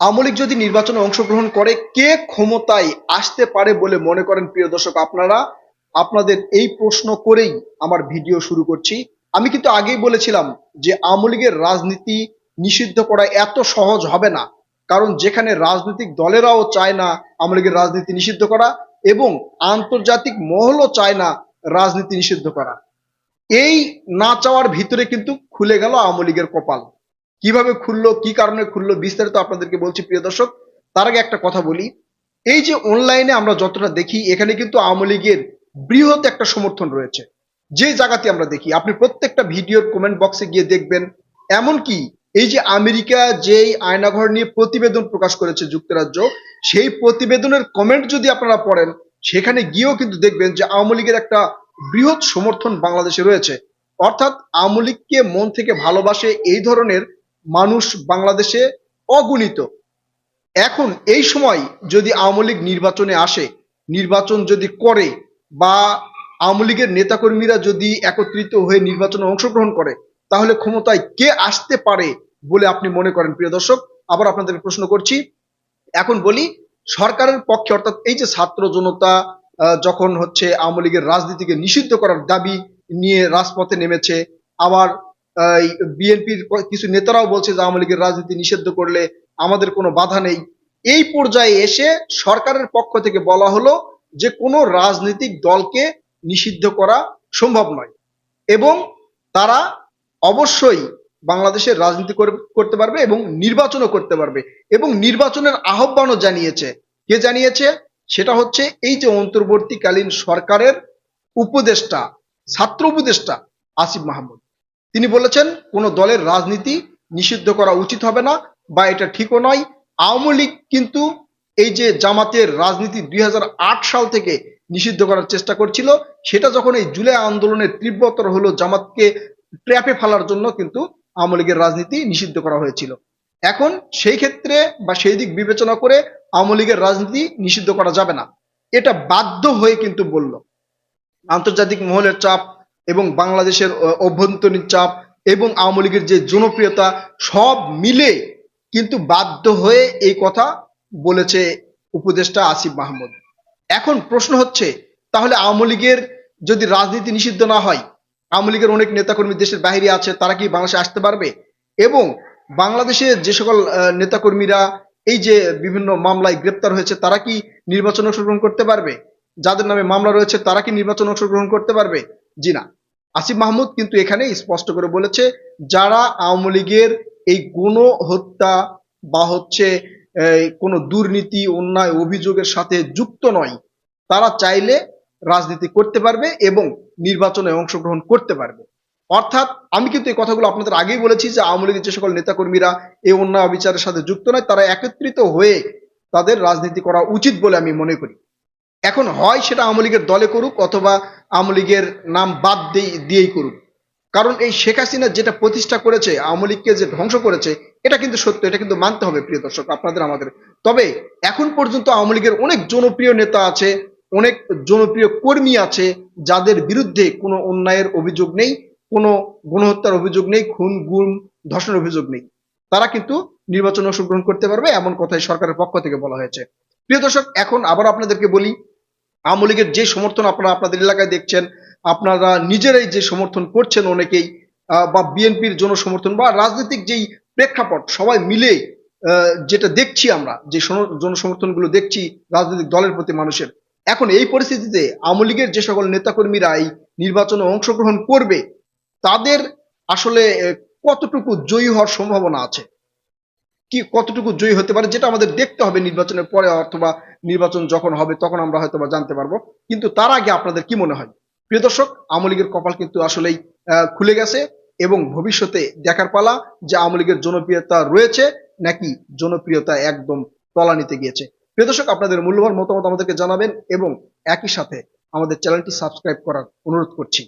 আওয়ামী লীগ যদি নির্বাচনে অংশগ্রহণ করে, কে ক্ষমতায় আসতে পারে বলে মনে করেন প্রিয় দর্শক আপনারা? আপনাদের এই প্রশ্ন করেই আমার ভিডিও শুরু করছি। আমি কিন্তু আগেই বলেছিলাম যে আওয়ামী লীগের রাজনীতি নিষিদ্ধ করা এত সহজ হবে না। কারণ যেখানে রাজনৈতিক দলেরাও চায় না আওয়ামী লীগের রাজনীতি নিষিদ্ধ করা এবং আন্তর্জাতিক মহলও চায় না রাজনীতি নিষিদ্ধ করা। এই না চাওয়ার ভিতরে কিন্তু খুলে গেল আওয়ামী লীগের কপাল। কীভাবে খুললো, কি কারণে খুললো, বিস্তারিত আপনাদেরকে বলছি প্রিয় দর্শক। তার আগে একটা কথা বলি। এই যে অনলাইনে আমরা যতটা দেখি, এখানে কিন্তু আওয়ামী লীগের বৃহৎ একটা সমর্থন রয়েছে। যে জায়গাতে আমরা দেখি, আপনি প্রত্যেকটা ভিডিওর কমেন্ট বক্সে গিয়ে দেখবেন, এমনকি এই যে আমেরিকা যেই আয়নাঘর নিয়ে প্রতিবেদন প্রকাশ করেছে যুক্তরাজ্য, সেই প্রতিবেদনের কমেন্ট যদি আপনারা পড়েন, সেখানে গিয়েও কিন্তু দেখবেন যে আওয়ামী লীগের একটা বৃহৎ সমর্থন বাংলাদেশে রয়েছে। অর্থাৎ আওয়ামী লীগকে মন থেকে ভালোবাসে এই ধরনের মানুষ বাংলাদেশে অগণিত। এখন এই সময় যদি আওয়ামী লীগ নির্বাচনে আসে, নির্বাচন যদি করে বা আওয়ামী লীগের নেতাকর্মীরা যদি একত্রিত হয়ে নির্বাচনে অংশগ্রহণ করে, তাহলে ক্ষমতায় কে আসতে পারে বলে আপনি মনে করেন, প্রিয় দর্শক? আবার আপনাদের প্রশ্ন করছি। এখন বলি, সরকারের পক্ষে, অর্থাৎ এই যে ছাত্র জনতা যখন হচ্ছে আওয়ামী লীগের রাজনীতিকে নিষিদ্ধ করার দাবি নিয়ে রাজপথে নেমেছে, আবার বিএনপির কিছু নেতারাও বলছে যে আওয়ামী লীগের রাজনীতি নিষিদ্ধ করলে আমাদের কোনো বাধা নেই। এই পর্যায়ে এসে সরকারের পক্ষ থেকে বলা হলো যে কোনো রাজনৈতিক দলকে নিষিদ্ধ করা সম্ভব নয়। এবং তারা অবশ্যই বাংলাদেশের রাজনীতি করতে পারবে এবং নির্বাচনও করতে পারবে। এবং নির্বাচনের আহ্বানও জানিয়েছে। কে জানিয়েছে? সেটা হচ্ছে এই যে অন্তর্বর্তীকালীন সরকারের উপদেষ্টা, ছাত্র উপদেষ্টা আসিফ মাহমুদ। তিনি বলেছেন, কোনো দলের রাজনীতি নিষিদ্ধ করা উচিত হবে না বা এটা ঠিকও নয়। আওয়ামী লীগ কিন্তু এই যে জামাতের রাজনীতি দুই হাজার আট সাল থেকে নিষিদ্ধ করার চেষ্টা করছিল, সেটা যখন এই জুলাই আন্দোলনের তীব্রতর হলো জামাতকে ট্র্যাপে ফেলার জন্য কিন্তু আওয়ামী লীগের রাজনীতি নিষিদ্ধ করা হয়েছিল। এখন সেই ক্ষেত্রে বা সেই দিক বিবেচনা করে আওয়ামী লীগের রাজনীতি নিষিদ্ধ করা যাবে না। এটা বাধ্য হয়ে কিন্তু বলল। আন্তর্জাতিক মহলের চাপ এবং বাংলাদেশের অভ্যন্তরীণ চাপ এবং আওয়ামী লীগের যে জনপ্রিয়তা সব মিলে কিন্তু বাধ্য হয়ে এই কথা বলেছে উপদেষ্টা আসিফ মাহমুদ। এখন প্রশ্ন হচ্ছে, তাহলে আওয়ামী লীগের যদি রাজনীতি নিষিদ্ধ না হয়, আওয়ামী লীগের অনেক নেতাকর্মী দেশের বাইরে আছে, তারা কি বাংলাদেশে আসতে পারবে? এবং বাংলাদেশে যে সকল নেতাকর্মীরা এই যে বিভিন্ন মামলায় গ্রেপ্তার হয়েছে, তারা কি নির্বাচন অংশগ্রহণ করতে পারবে? যাদের নামে মামলা রয়েছে, তারা কি নির্বাচন অংশগ্রহণ করতে পারবে? জি না। আসিফ মাহমুদ কিন্তু এখানে স্পষ্ট করে বলেছে, যারা আওয়ামী লীগের এই গুণ হত্যা বা হচ্ছে কোনো দুর্নীতি, অন্যায়, অভিযোগের সাথে যুক্ত নয়, তারা চাইলে রাজনীতি করতে পারবে এবং নির্বাচনে অংশগ্রহণ করতে পারবে। অর্থাৎ আমি কিন্তু এই কথাগুলো আপনাদের আগেই বলেছি যে আওয়ামী লীগের যে সকল নেতাকর্মীরা এই অন্যায় অবিচারের সাথে যুক্ত নয়, তারা একত্রিত হয়ে তাদের রাজনীতি করা উচিত বলে আমি মনে করি। এখন হয় সেটা আওয়ামী লীগের দলে করুক অথবা আওয়ামী লীগের নাম বাদ দিয়ে- দিয়েই করুক। কারণ এই শেখ হাসিনা যেটা প্রতিষ্ঠা করেছে, আওয়ামী লীগকে যে ধ্বংস করেছে, এটা কিন্তু সত্য, এটা কিন্তু মানতে হবে, প্রিয় দর্শক, আপনাদের, আমাদের। তবে এখন পর্যন্ত আওয়ামী লীগের অনেক জনপ্রিয় নেতা আছে, অনেক জনপ্রিয় কর্মী আছে, যাদের বিরুদ্ধে কোনো অন্যায়ের অভিযোগ নেই, কোনো গণহত্যার অভিযোগ নেই, খুন, গুম, ধর্ষণের অভিযোগ নেই। তারা কিন্তু নির্বাচনে অংশগ্রহণ করতে পারবে, এমন কথাই সরকারের পক্ষ থেকে বলা হয়েছে। প্রিয় দর্শক, এখন আবার আপনাদেরকে বলি আওয়ামী লীগের যে সমর্থন আপনারা আপনাদের এলাকায় দেখছেন, আপনারা নিজেরাই যে সমর্থন করছেন অনেকেই বা বিএনপির জনসমর্থন বা রাজনৈতিক যেই প্রেক্ষাপট, সবাই মিলে যেটা দেখছি আমরা, যে জনসমর্থনগুলো দেখছি রাজনৈতিক দলের প্রতি মানুষের। এখন এই পরিস্থিতিতে আওয়ামী লীগের যে সকল নেতাকর্মীরা এই নির্বাচনে অংশগ্রহণ করবে, তাদের আসলে কতটুকু জয়ী হওয়ার সম্ভাবনা আছে? কি কতটুকু জয়ী হতে পারে যেটা আমাদের দেখতে হবে নির্বাচনের পরে অথবা নির্বাচন যখন হবে তখন আমরা হয়তো বা জানতে পারব। কিন্তু তার আগে আপনাদের কি মনে হয়? প্রিয় দর্শক, আওয়ামী লীগের কপাল কিন্তু আসলেই খুলে গেছে এবং ভবিষ্যতে দেখার পালা যে আওয়ামী লীগের জনপ্রিয়তা রয়েছে নাকি জনপ্রিয়তা একদম তলানিতে গিয়েছে। প্রিয় দর্শক, আপনাদের মূল্যবান মতামত আমাদেরকে জানাবেন এবং একই সাথে আমাদের চ্যানেলটি সাবস্ক্রাইব করার অনুরোধ করছি।